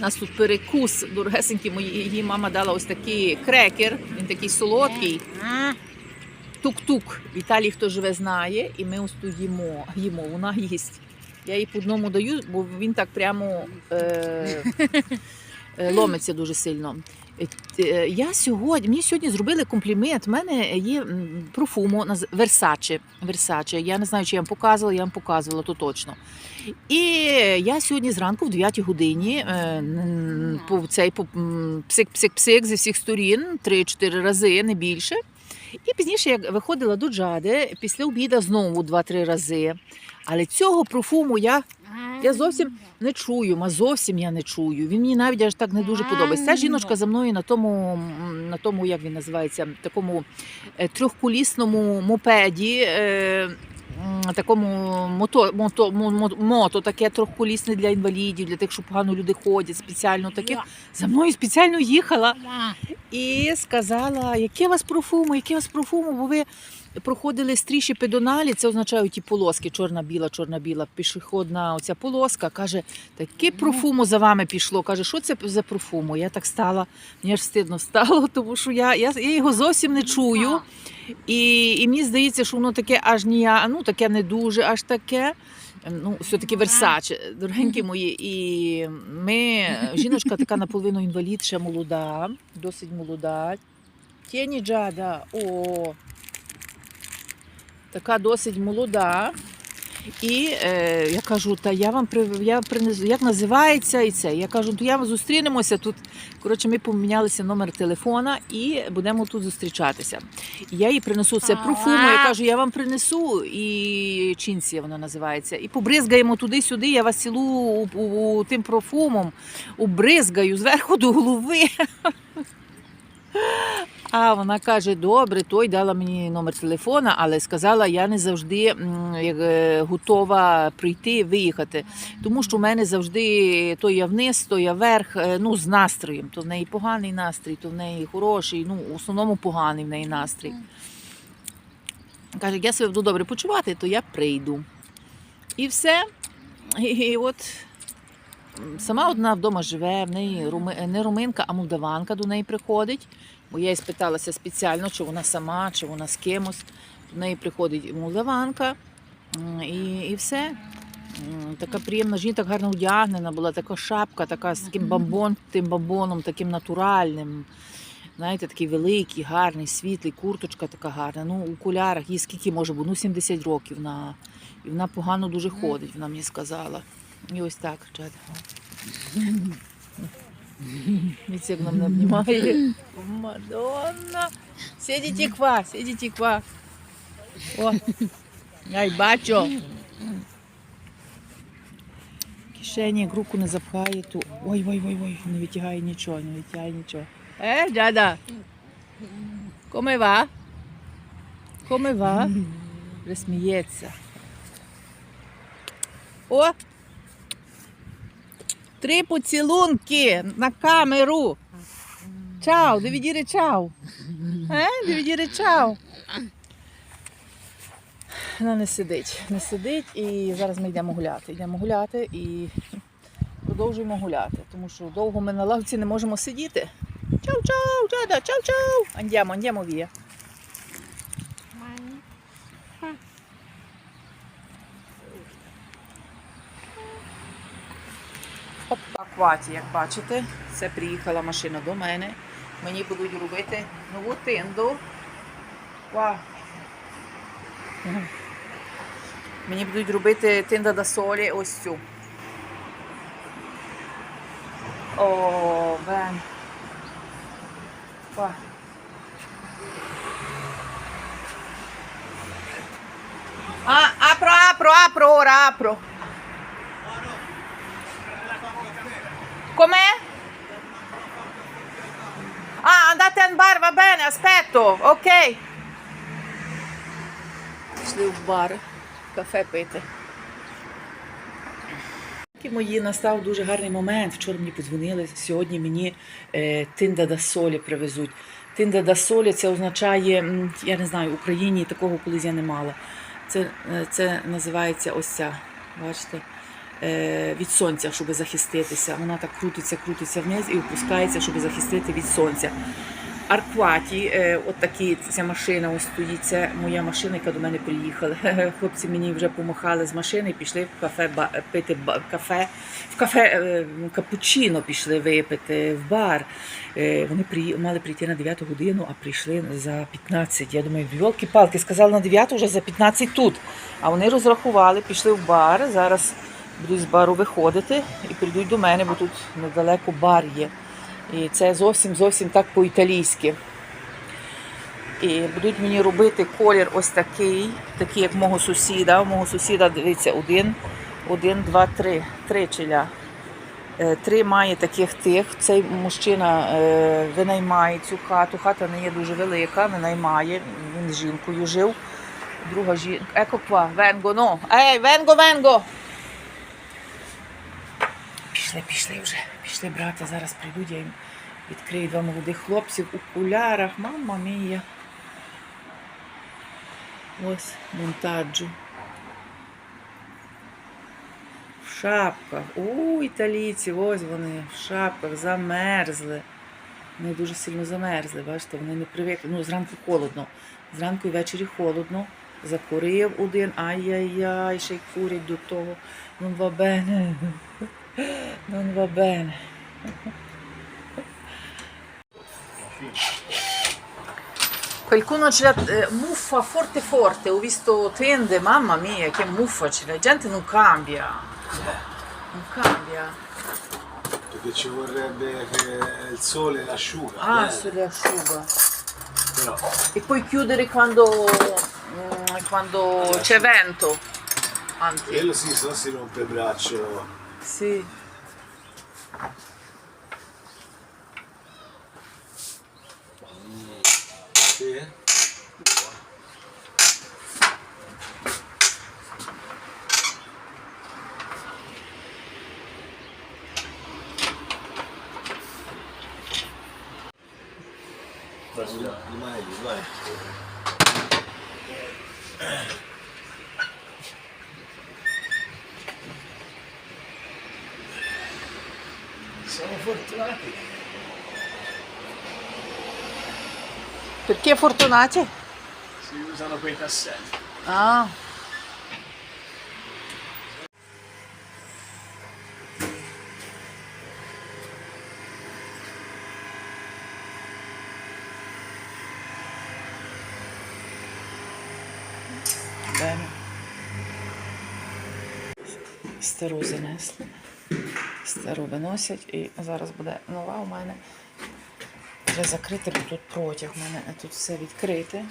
Нас тут перекус дорогесенький. Її мама дала ось такий крекер. Він такий солодкий. Тук-тук. В Італії хто живе, знає, і ми ось тут їмо. їмо. Вона їсть. Я їй по одному даю, бо він так прямо е, е, ломиться дуже сильно. Е, Я сьогодні, мені сьогодні зробили комплімент. У мене є наз- Versace. Versace. Я не знаю, чи я вам показувала, я вам показувала, то точно. І я сьогодні зранку в 9 годині е, по цей по псик-псик-псик зі всіх сторін 3-4 рази, не більше. І пізніше я виходила до Джади після обіду знову 2-3 рази. Але цього профуму я, я зовсім не чую, ма зовсім я не чую. Він мені навіть аж так не дуже подобається. Ця жіночка за мною на тому, на тому як він називається, такому е, трьохколісному мопеді. е, Такому мото, мото, мо- мо- мото, таке трьохколісне для інвалідів, для тих, що погано люди ходять, спеціально таке. За мною спеціально їхала і сказала, яке у вас профуму, яке у вас профуму, бо ви проходили стріші педоналі, це означають ті полоски, чорна-біла, чорна-біла, пішохідна оця полоска. Каже, таке профуму за вами пішло. Каже, що це за профуму? Я так стала, мені аж стидно стало, тому що я, я, я його зовсім не чую. І, і мені здається, що воно таке аж нія, ну таке не дуже, аж таке. Ну, все-таки Версаче, дорогенькі мої. І ми, жіночка така наполовину інвалід, ще молода, досить молода. Тіні Джада, о, така досить молода. І е, я кажу, та я вам при, я принесу, як називається і це. Я кажу, то я зустрінемося тут. Коротше, ми помінялися номер телефона і будемо тут зустрічатися. І я їй принесу це профуму. Я кажу, я вам принесу і чинці вона називається. І побризгаємо туди-сюди. Я вас цілу у, у, у тим профумом, убризгаю зверху до голови. А вона каже: добре, той дала мені номер телефона, але сказала, я не завжди е, готова прийти виїхати. Тому що в мене завжди то я вниз, то я вверх, е, ну з настроєм. То в неї поганий настрій, то в неї хороший. Ну, в основному поганий в неї настрій. Каже, як я себе буду добре почувати, то я прийду. І все. І, і от сама одна вдома живе, в неї руми- не руминка, а молдаванка до неї приходить. Бо я їй спиталася спеціально, чи вона сама, чи вона з кимось. До неї приходить молдаванка і, і все. Така приємна жінка, так гарно одягнена була, така шапка, така з таким бамбон, тим бамбоном, таким натуральним. Знаєте, такий великий, гарний, світлий, курточка така гарна. Ну, у окулярах їй скільки може бути? Ну, 70 років. Вона, і вона погано дуже ходить, вона мені сказала. І ось так, Дивіться, як обнімає. Мадонна. Сидіть ква, сидіть ква. О, ай, бачу. Кишені, руку не запхає, то ой, ой, ой, ой, не витягає нічого, не витягає нічого. Е, дяда, come va? Come va? Вже сміється. О! Три поцілунки на камеру. Чао, dire ciao. Е, devi dire. Вона не сидить, не сидить і зараз ми йдемо гуляти. Йдемо гуляти і продовжуємо гуляти, тому що довго ми на лавці не можемо сидіти. Чау-чау, Джада, чау-чау. Andiamo, andiamo via. Оп, як бачите, це приїхала машина до мене. Мені будуть робити нову тинду. Мені будуть робити тинда да солі ось цю. О, бен. Вау. А, апро, апро, апро, ora Com'è? Ah, andate al bar, va bene, aspetto, ok. Пішли в бар, кафе пити. Мої настав дуже гарний момент. Вчора мені подзвонили. Сьогодні мені е, тинда да солі привезуть. Тинда да солі це означає, я не знаю, в Україні такого колись я не мала. Це, е, це називається ось ця. Бачите? Е, від сонця, щоб захиститися. Вона так крутиться, крутиться вниз і опускається, щоб захистити від сонця. Аркваті, е, от такі ця машина ось стоїть. Це моя машина, яка до мене приїхала. Хлопці мені вже помахали з машини, пішли в кафе пити кафе. В кафе е, капучино пішли випити в бар. Вони приї, мали прийти на 9 годину, а прийшли за 15. Я думаю, йолки-палки, сказали на 9, вже за 15 тут. А вони розрахували, пішли в бар. Зараз будуть з бару виходити і прийдуть до мене, бо тут недалеко бар є. І це зовсім зовсім так по-італійськи. І будуть мені робити колір ось такий, такий, як мого сусіда. У мого сусіда, дивіться, один, один, два, три. Три челя. Е, Три має таких тих. Цей мужчина е, винаймає цю хату. Хата не є дуже велика, винаймає. Він з жінкою жив. Друга жінка. Еко qua, vengo, no. Ей, vengo, vengo. Пішли, пішли вже. Пішли брати. Зараз прийдуть, я їм відкрию два молодих хлопців у окулярах. Мамма мія. Ось монтаджу. В шапках. У, італійці, ось вони в шапках замерзли. Вони дуже сильно замерзли, бачите, вони не привикли. Ну, зранку холодно. Зранку і ввечері холодно. Закурив один, ай-яй-яй, ще й курять до того. Ну, bene. Non va bene. Qualcuno ce l'ha eh, muffa forte forte, ho visto tende, mamma mia, che muffa ce la gente non cambia. Non cambia. Perché ci vorrebbe che il sole l'asciuga. Ah, eh, se le asciuga. Però E puoi chiudere quando, mm, quando c'è vento. Anche. quello sì, se no si rompe il braccio. sim. Siamo fortunati. Perché fortunati? Si usano quei cassetti. Ah. Bene. Ste rose nestle. Стару виносять і зараз буде нова у мене. Треба закрити, бо тут протяг. У мене тут все відкрите.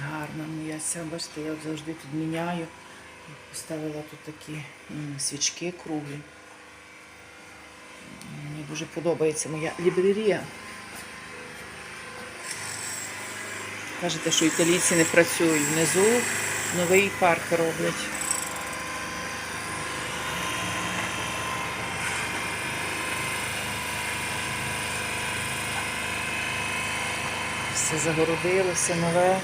Гарна моя ця, бачите, я завжди підміняю. Поставила тут такі свічки круглі. Мені дуже подобається моя лібрерія. Кажете, що італійці не працюють. Внизу новий парк роблять. Все загородилося нове.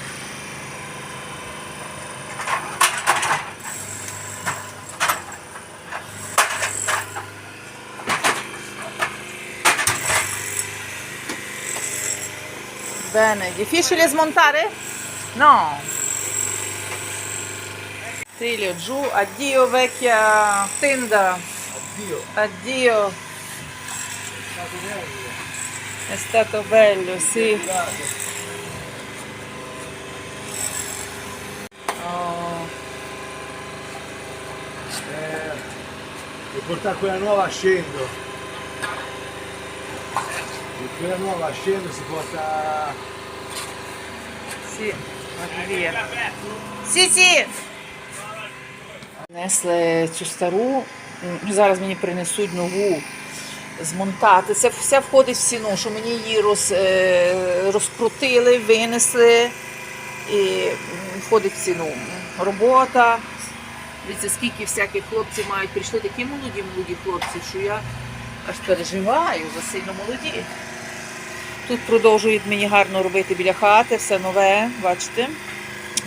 Bene, difficile smontare? No. Tilio giù, addio vecchia tenda, Addio. addio. È stato bello, sì. Devo portare quella nuova a scendo. E quella nuova a scendo si porta. sì, vado via. Sì, sì. Несли цю стару, зараз мені принесуть нову змонтати. Це все входить в ціну, що мені її роз, е, розкрутили, винесли і входить в ціну. Робота. Дивіться, скільки всяких хлопців мають. Прийшли такі молоді, молоді хлопці, що я аж переживаю за сильно молоді. Тут продовжують мені гарно робити біля хати, все нове, бачите?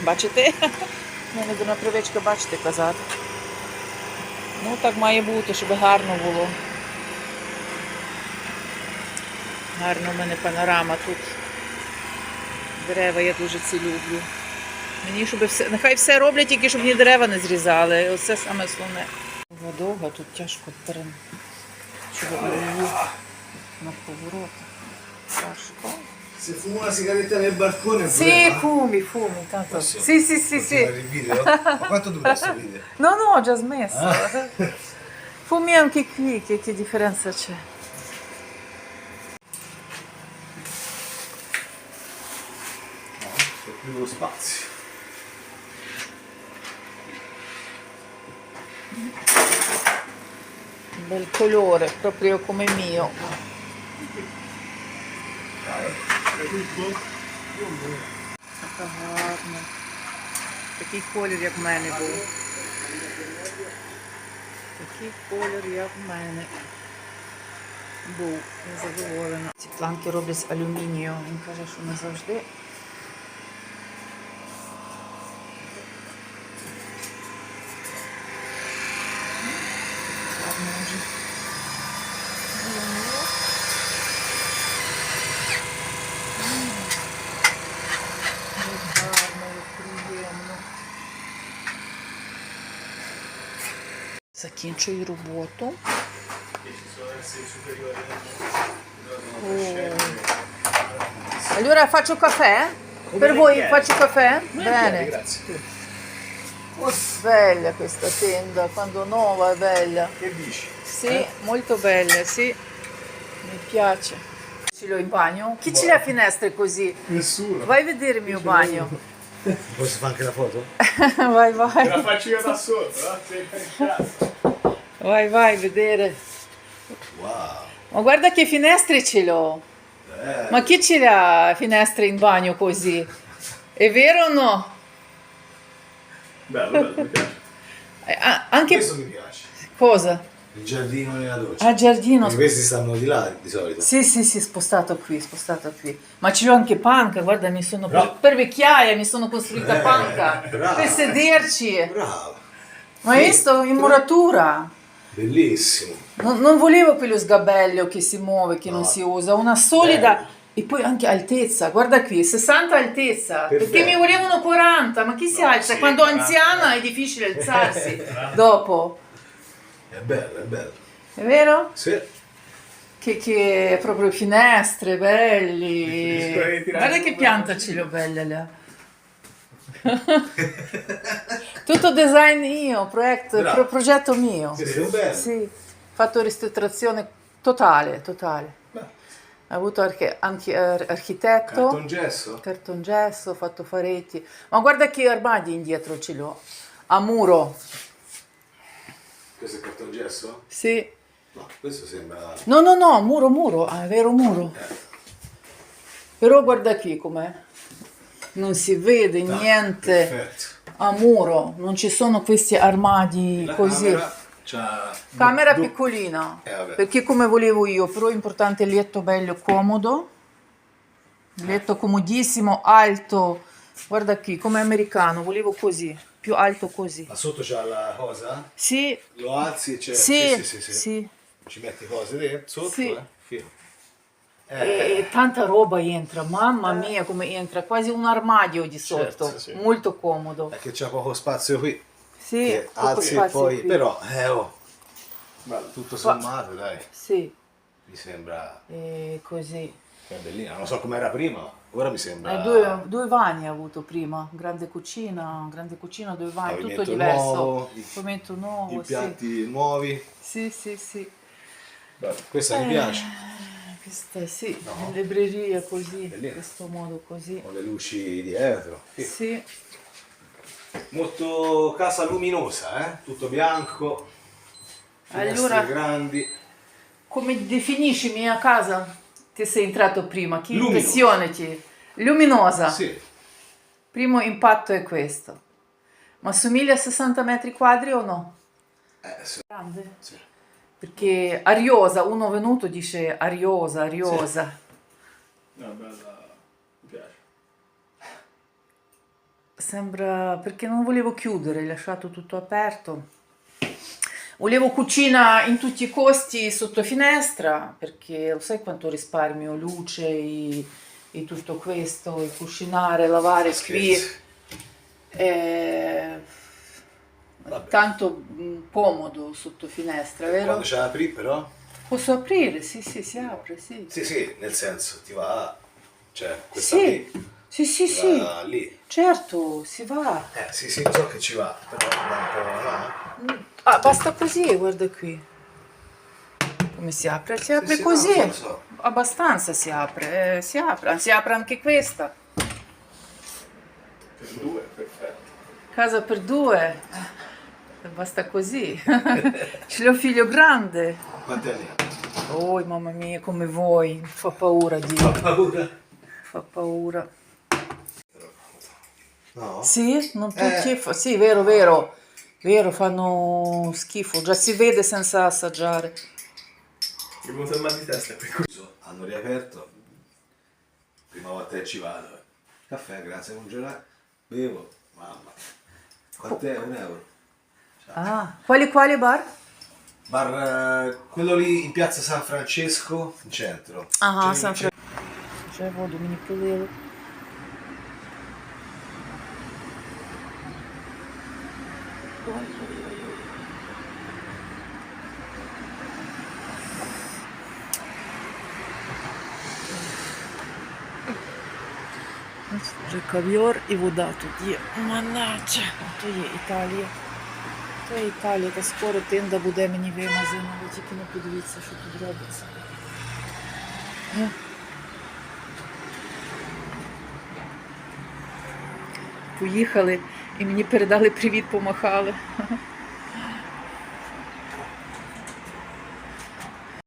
Бачите? У мене дурна привичка бачите казати. Ну, так має бути, щоб гарно було. Гарно в мене панорама тут. Дерева я дуже ці люблю. Мені, щоб все, нехай все роблять, тільки щоб ні дерева не зрізали. Оце саме основне. Довго тут тяжко перен. Щоб її на поворот. Тяжко. Se fumo una sigaretta nel balcone Sì, fumi, fumi, tanto. Sì. Sì, sì, sì, sì. il video? Ma quanto dura questo video? No, no, ho già smesso. Fumi anche qui, che, che differenza c'è? C'è più lo spazio. Un bel colore, proprio come mio. Така гарна. Такий колір, як в мене був. Такий колір, як в мене був. Я. Ці планки роблять з алюмінію. Він каже, що не завжди. Закінчую роботу. Allora faccio caffè? Per voi faccio caffè? Bene. Grazie. Oh, bella questa tenda, quando nuova è bella. Che dici? Sì, molto bella, sì. Mi piace. Ce l'ho in bagno? Chi ce l'ha finestre così? Nessuno. Vai a vedere il mio bagno. Posso fare anche la foto? vai, vai. La faccio io da sotto, eh? Vai, vai, vedere. Wow. Ma guarda che finestre ce l'ho. Eh, Ma chi ce l'ha finestre in bagno così? È vero o no? Bello, bello, mi piace. Eh, ah, Anche questo mi piace. cosa? Il giardino nella doccia. Ah, giardino. Perché questi stanno di là di solito. Sì, sì, sì, spostato qui, spostato qui. Ma ce l'ho anche panca, guarda, mi sono per, per vecchiaia mi sono costruita Eh, panca brava. per sederci. Bravo. Ma hai Sì. visto in muratura? Bellissimo. Non, non volevo quello sgabello che si muove, che non No. si usa, una solida Bello. e poi anche altezza. Guarda qui, 60 altezza, perché Perfetto. mi volevano 40, ma chi si No, alza? sì, Quando 40. anziana è difficile alzarsi dopo, È bello, è bello. è vero? Sì. Che, che proprio finestre belli. Guarda che pianta ce l'ho bella là. Tutto design io, progetto, Bravo. pro- progetto mio. Sì, fatto ristrutturazione totale, totale. Ho avuto arche- anche ar- architetto, Cartongesso? cartongesso, fatto faretti. Ma guarda che armadi indietro ce l'ho. A muro, Questo è cartongesso? sì. No, questo sembra... No, no, no, muro, muro, ah, è vero muro. Però guarda qui com'è. Non si vede Ah, niente Perfetto. a muro, non ci sono questi armadi La così. camera. Camera do- piccolina, Eh, perché come volevo io, però è importante il letto bello comodo, letto comodissimo, alto, guarda qui, come americano, volevo così, più alto così. Ma sotto c'ha la cosa? Sì, Lo alzi e c'è... sì, sì, sì, sì. Ci metti cose dentro, sotto, Sì. eh? Fino. E, Eh, e tanta roba entra, mamma mia come entra, quasi un armadio di sotto, Certo, sì. molto comodo. Perché c'ha poco spazio qui. Sì, che poco alzi e spazio poi... qui. Però, eh oh, tutto sommato, dai, Sì, mi sembra... e così. È bellina, non so com'era prima, ora mi sembra... Eh, due, due vani ho avuto prima, grande cucina, grande cucina, due vani, tutto diverso. nuovo, nuovo, sì. impianti nuovi. Sì, sì, sì. bello. Questa mi piace. Questa sì, No. libreria così, Bellina. questo modo così. Con le luci dietro. Sì. Sì, Molto casa luminosa, eh? Tutto bianco. Allora- grandi. come definisci mia casa? Ti sei entrato prima, che Luminosa. impressione ti? Luminosa. Sì. Primo impatto è questo. Ma somiglia a 60 metri quadri o no? Eh, sì. Grande. sì. Perché ariosa, uno venuto dice ariosa, ariosa. No, bella. Mi piace. Sembra perché non volevo chiudere, ho lasciato tutto aperto. Volevo cucina in tutti i costi sotto finestra perché lo sai quanto risparmio luce e, e tutto questo, e cucinare, lavare qui. Scherzi. Vabbè. tanto mh, comodo sotto finestra, vero? Quando ce l'apri però? Posso aprire? Sì, sì, si apre, sì. Sì, sì, nel senso, ti va... Cioè, questa Sì, lì, sì, sì, sì. va lì. Certo, si va. Eh, sì, sì, lo so che ci va, però va un po' là. Ah, basta così, guarda qui. Come si apre? Si apre sì, così. no, lo so. Abbastanza si apre, eh, si apre, si apre anche questa. Per due, perfetto. Casa per due. Eh, Basta così. Ce l'ho figlio grande. Quanti anni ha? Oh, mamma mia, come vuoi. Fa paura, Fa Dio. paura? Fa paura. No? Sì, non Eh. tutti. fa- Sì, vero, vero. Vero, fanno schifo. Già si vede senza assaggiare. Mi è venuto il mal di testa per cui. Hanno riaperto. Prima volta che ci vado. Caffè, grazie, congelato. Bevo. Mamma. Quant'è? Un euro. Ah, quali quali bar? Bar, eh, quello lì in piazza San Francesco, in centro. Ага, C'è- Сан c'è- Вже воду мені пролили. Ось Вже кав'яр і вода тут є. Маначе. То є Італія. Є Італія, та скоро тинда буде мені вимазана. Ви тільки не подивіться, що тут робиться. Поїхали і мені передали привіт, помахали.